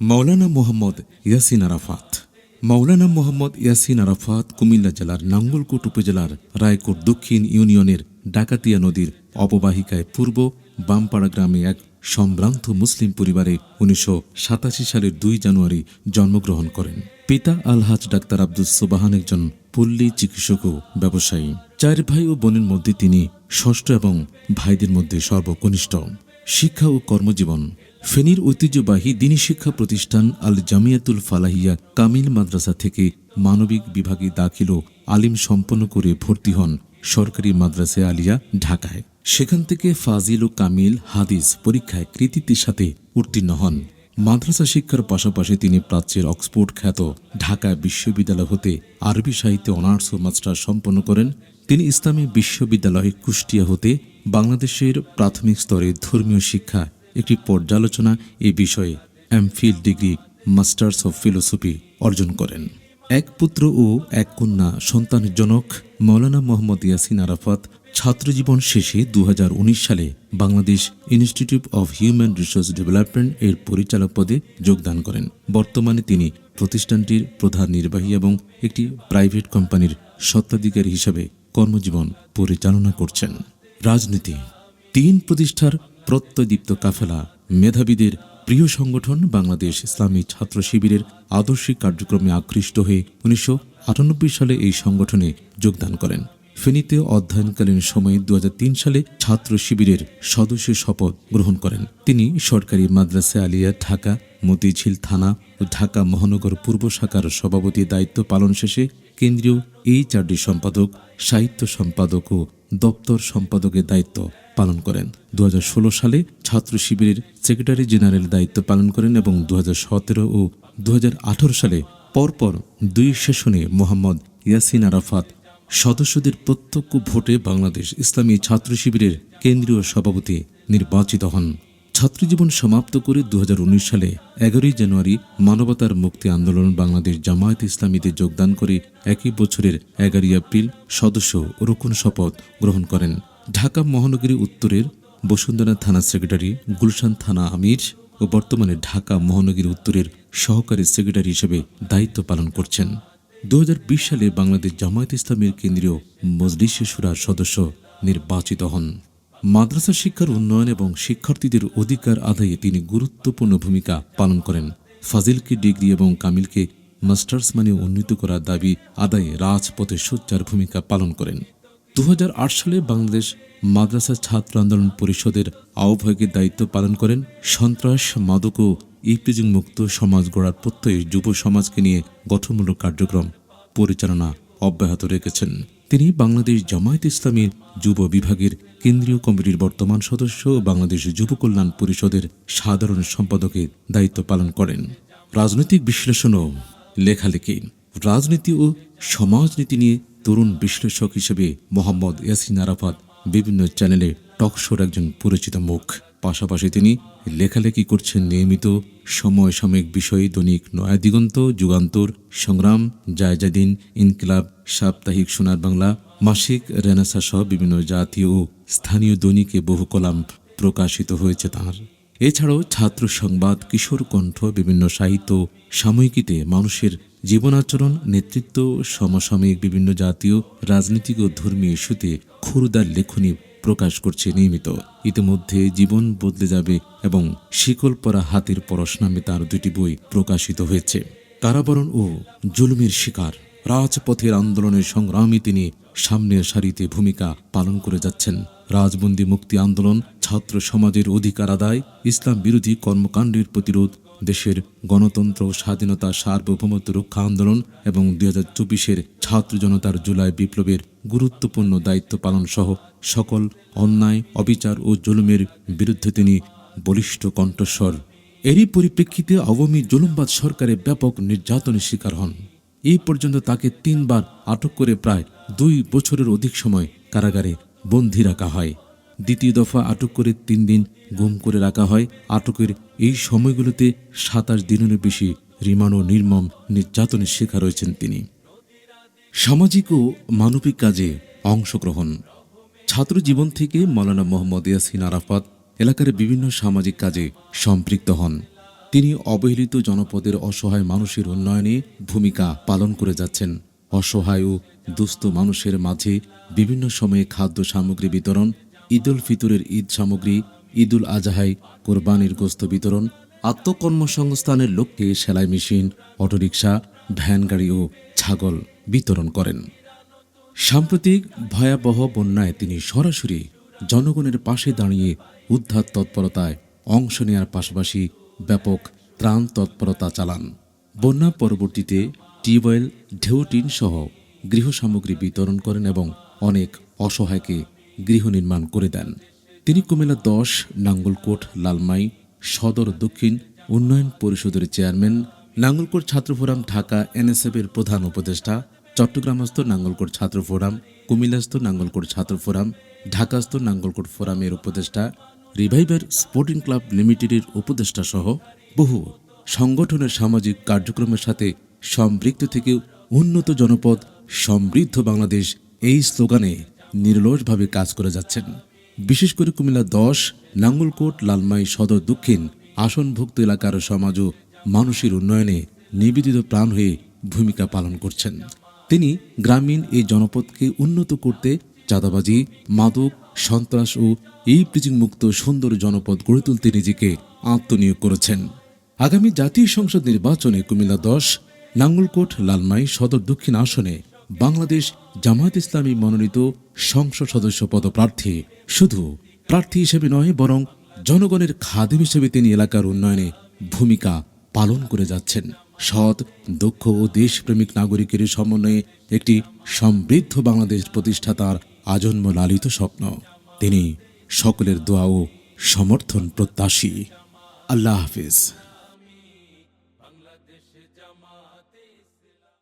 মাওলানা মোহাম্মদ ইয়াসিন আরাফাত মৌলানা মোহাম্মদ ইয়াসিন আরাফাত কুমিল্লা জেলার নাঙ্গলকোট উপজেলার রায়কোট দক্ষিণ ইউনিয়নের ডাকাতিয়া নদীর অববাহিকায় পূর্ব বামপাড়া গ্রামে এক সম্ভ্রান্ত মুসলিম পরিবারে উনিশশো সাতাশি সালের দুই জানুয়ারি জন্মগ্রহণ করেন। পিতা আলহাজ ডাক্তার আব্দুল সোবাহান একজন পল্লী চিকিৎসক ও ব্যবসায়ী। চার ভাই ও বোনের মধ্যে তিনি ষষ্ঠ এবং ভাইদের মধ্যে সর্বকনিষ্ঠ। শিক্ষা ও কর্মজীবন ফেনীর ঐতিহ্যবাহী দিনী শিক্ষা প্রতিষ্ঠান আল জামিয়াতুল ফালাহিয়া কামিল মাদ্রাসা থেকে মানবিক বিভাগে দাখিল আলিম সম্পন্ন করে ভর্তি হন সরকারি মাদ্রাসা আলিয়া ঢাকায়। সেখান থেকে ফাজিল ও কামিল হাদিস পরীক্ষায় কৃতিত্বের সাথে উত্তীর্ণ হন। মাদ্রাসা শিক্ষার পাশাপাশি তিনি প্রাচ্যের অক্সফোর্ড খ্যাত ঢাকা বিশ্ববিদ্যালয় হতে আরবি সাহিত্যে অনার্স ও মাস্টার সম্পন্ন করেন। তিনি ইসলামী বিশ্ববিদ্যালয় কুষ্টিয়া হতে বাংলাদেশের প্রাথমিক স্তরে ধর্মীয় শিক্ষা একটি পর্যালোচনা এ বিষয়ে MPhil degree, masters of philosophy অর্জন করেন। এক পুত্র ও এক কন্যা সন্তানের জনক মৌলানা মোহাম্মদ ইয়াসিন আরাফাত ছাত্রজীবন শেষে দু হাজার উনিশ সালে Bangladesh institute of human resource development এর পরিচালক পদে যোগদান করেন। বর্তমানে তিনি প্রতিষ্ঠানটির প্রধান নির্বাহী এবং একটি প্রাইভেট কোম্পানির স্বত্বাধিকারী হিসাবে কর্মজীবন পরিচালনা করছেন। রাজনীতি, তিন প্রতিষ্ঠার প্রত্যদীপ্ত কাফেলা মেধাবীদের প্রিয় সংগঠন বাংলাদেশ ইসলামী ছাত্র শিবিরের আদর্শিক কার্যক্রমে আকৃষ্ট হয়ে উনিশশো আটানব্বই সালে এই সংগঠনে যোগদান করেন। ফেনীতে অধ্যয়নকালীন সময়ে দু হাজার তিন সালে ছাত্র শিবিরের সদস্য শপথ গ্রহণ করেন। তিনি সরকারি মাদ্রাসা আলিয়া ঢাকা, মতিঝিল থানা ও ঢাকা মহানগর পূর্ব শাখার সভাপতি দায়িত্ব পালন শেষে কেন্দ্রীয় এইচআরডি সম্পাদক, সাহিত্য সম্পাদক ও দপ্তর সম্পাদকের দায়িত্ব পালন করেন। দু হাজার ষোলো সালে ছাত্র শিবিরের সেক্রেটারি জেনারেল দায়িত্ব পালন করেন এবং দু হাজার সতেরো ও দু হাজার আঠেরো সালে পরপর দুই সেশনে মোহাম্মদ ইয়াসিন আরাফাত সদস্যদের প্রত্যক্ষ ভোটে বাংলাদেশ ইসলামী ছাত্র শিবিরের কেন্দ্রীয় সভাপতি নির্বাচিত হন। ছাত্রজীবন সমাপ্ত করে দু হাজার উনিশ সালে এগারোই জানুয়ারি মানবতার মুক্তি আন্দোলন বাংলাদেশ জামায়াত ইসলামীতে যোগদান করে একই বছরের এগারোই এপ্রিল সদস্য রোকন শপথ গ্রহণ করেন। ঢাকা মহানগরী উত্তরের বসুন্ধরা থানা সেক্রেটারি গুলশান থানা আমির ও বর্তমানে ঢাকা মহানগরী উত্তরের সহকারী সেক্রেটারি হিসেবে দায়িত্ব পালন করছেন। দু বিশ সালে বাংলাদেশ জামায়াত ইসলামের কেন্দ্রীয় মজলিসে সুরার সদস্য নির্বাচিত হন। মাদ্রাসা শিক্ষার উন্নয়ন এবং শিক্ষার্থীদের অধিকার আদায়ে তিনি গুরুত্বপূর্ণ ভূমিকা পালন করেন। ফাজিলকে ডিগ্রি এবং কামিলকে মাস্টার্স মানে উন্নীত করার দাবি আদায়ে রাজপথে সোচ্চার ভূমিকা পালন করেন। দু হাজার আট সালে বাংলাদেশ মাদ্রাসা ছাত্র আন্দোলন পরিষদের আহ্বায়কের দায়িত্ব পালন করেন সন্ত্রাস, মাদক ও ইপিজিং মুক্ত সমাজ গড়ার প্রত্যয়ে যুব সমাজকে নিয়ে গঠনমূলক কার্যক্রম পরিচালনা অব্যাহত রেখেছেন। তিনি বাংলাদেশ জামায়াত ইসলামীর যুব বিভাগের কেন্দ্রীয় কমিটির বর্তমান সদস্য ও বাংলাদেশ যুব কল্যাণ পরিষদের সাধারণ সম্পাদকের দায়িত্ব পালন করেন। রাজনৈতিক বিশ্লেষণ ও লেখালেখি, রাজনীতি ও সমাজনীতি নিয়ে তরুণ বিশ্লেষক হিসেবে মোহাম্মদ ইয়াসিন আরাফাত বিভিন্ন চ্যানেলে টকশোর একজন পরিচিত মুখ। পাশাপাশি তিনি লেখালেখি করছেন নিয়মিত সময় সাময়িক বিষয়, দৈনিক নয়া দিগন্ত, যুগান্তর, সংগ্রাম, জায়জাদিন, ইনকিলাব, সাপ্তাহিক সোনার বাংলা, মাসিক, রেনাসা সহ বিভিন্ন জাতীয় ও স্থানীয় দৈনিকে বহু কলাম প্রকাশিত হয়েছে তাঁর। এছাড়াও ছাত্র সংবাদ, কিশোর কণ্ঠ, বিভিন্ন সাহিত্য সাময়িকীতে মানুষের জীবনাচরণ, নেতৃত্ব, সমসাময়িক বিভিন্ন জাতীয়, রাজনীতিক ও ধর্মীয় ইস্যুতে খুরদার লেখনী প্রকাশ করছে নিয়মিত। ইতিমধ্যে জীবন বদলে যাবে এবং শিকল পরা হাতের পরশ নামে তার দুটি বই প্রকাশিত হয়েছে। কারাবরণ ও জুলুমের শিকার। রাজপথের আন্দোলনের সংগ্রামে তিনি সামনের সারিতে ভূমিকা পালন করে যাচ্ছেন। রাজবন্দি মুক্তি আন্দোলন, ছাত্র সমাজের অধিকার আদায়, ইসলাম বিরোধী কর্মকাণ্ডের প্রতিরোধ দেশের গণতন্ত্র, স্বাধীনতা, সার্বভৌমত্ব রক্ষা আন্দোলন এবং দুই হাজার চব্বিশের ছাত্র জনতার জুলাই বিপ্লবের গুরুত্বপূর্ণ দায়িত্ব পালন সহ সকল অন্যায়, অবিচার ও জুলুমের বিরুদ্ধে তিনি বলিষ্ঠ কণ্ঠস্বর। এরই পরিপ্রেক্ষিতে আওয়ামী জুলুমবাদ সরকারের ব্যাপক নির্যাতনের শিকার হন। এই পর্যন্ত তাকে তিনবার আটক করে প্রায় দুই বছরের অধিক সময় কারাগারে বন্দী রাখা হয়। দ্বিতীয় দফা আটক করে তিন দিন গুম করে রাখা হয়। আটকের এই সময়গুলোতে সাতাশ দিনেরও বেশি রিমান্ড ও নির্মম নির্যাতনের শিকার হয়েছেন তিনি। সামাজিক ও মানবিক কাজে অংশগ্রহণ। ছাত্র জীবন থেকে মৌলানা মোহাম্মদ ইয়াসিন আরাফাত এলাকার বিভিন্ন সামাজিক কাজে সম্পৃক্ত হন। তিনি অবহেলিত জনপদের অসহায় মানুষের উন্নয়নে ভূমিকা পালন করে যাচ্ছেন। অসহায় ও দুস্থ মানুষের মাঝে বিভিন্ন সময়ে খাদ্য সামগ্রী বিতরণ ঈদুল ফিতরের ঈদ সামগ্রী ঈদুল আজহাই কোরবানির গোস্ত বিতরণ, আত্মকর্মসংস্থানের লক্ষ্যে সেলাই মেশিন, অটোরিকশা, ভ্যান গাড়ি ও ছাগল বিতরণ করেন। সাম্প্রতিক ভয়াবহ বন্যায় তিনি সরাসরি জনগণের পাশে দাঁড়িয়ে উদ্ধার তৎপরতায় অংশ নেওয়ার পাশাপাশি ব্যাপক ত্রাণ তৎপরতা চালান। বন্যা পরবর্তীতে টিউবওয়েল ঢেউটিন সহ গৃহসামগ্রী বিতরণ করেন এবং অনেক অসহায়কে গৃহ নির্মাণ করে দেন। তিনি কুমিল্লা দশ, নাঙ্গলকোট, লালমাই, সদর দক্ষিণ উন্নয়ন পরিষদের চেয়ারম্যান, নাঙ্গলকোট ছাত্র ফোরাম ঢাকা এনএসএফের প্রধান উপদেষ্টা, চট্টগ্রামস্থ নাঙ্গলকোট ছাত্র ফোরাম, কুমিল্লাস্থ নাঙ্গলকোট ছাত্র ফোরাম, ঢাকাস্থ নাঙ্গলকোট ফোরামের উপদেষ্টা, রিভাইভার স্পোর্টিং ক্লাব লিমিটেডের উপদেষ্টা সহ বহু সংগঠনের সামাজিক কার্যক্রমের সাথে সম্পৃক্ত থেকে উন্নত জনপদ, সমৃদ্ধ বাংলাদেশ এই স্লোগানে নির্লসভাবে কাজ করে যাচ্ছেন। বিশেষ করে কুমিল্লা দশ, নাঙ্গলকোট, লালমাই, সদর, দক্ষিণ আসনভুক্ত এলাকার সমাজ ও মানুষের উন্নয়নে নিবেদিত প্রাণ হয়ে ভূমিকা পালন করছেন। তিনি গ্রামীণ এই জনপদকে উন্নত করতে চাঁদাবাজি, মাদক, সন্ত্রাস ও এই মুক্ত সুন্দর জনপদ গড়ে তুলতে নিজেকে আত্মনিয়োগ করেছেন। আগামী জাতীয় সংসদ নির্বাচনে কুমিল্লা দশ, নাঙ্গলকোট, লালমাই, সদর, দক্ষিণ আসনে বাংলাদেশ জামায়াত ইসলামী মনোনীত সংসদ সদস্য পদপ্রার্থী। শুধু প্রার্থী হিসেবে নয়, বরং জনগণের খাদিম হিসেবে তিনি এলাকার উন্নয়নে ভূমিকা পালন করে যাচ্ছেন। সৎ, দক্ষ ও দেশপ্রেমিক নাগরিকের সমন্বয়ে একটি সমৃদ্ধ বাংলাদেশ প্রতিষ্ঠা তার আজন্ম লালিত স্বপ্ন। তিনি সকলের দোয়া ও সমর্থন প্রত্যাশী। আল্লাহ হাফিজ।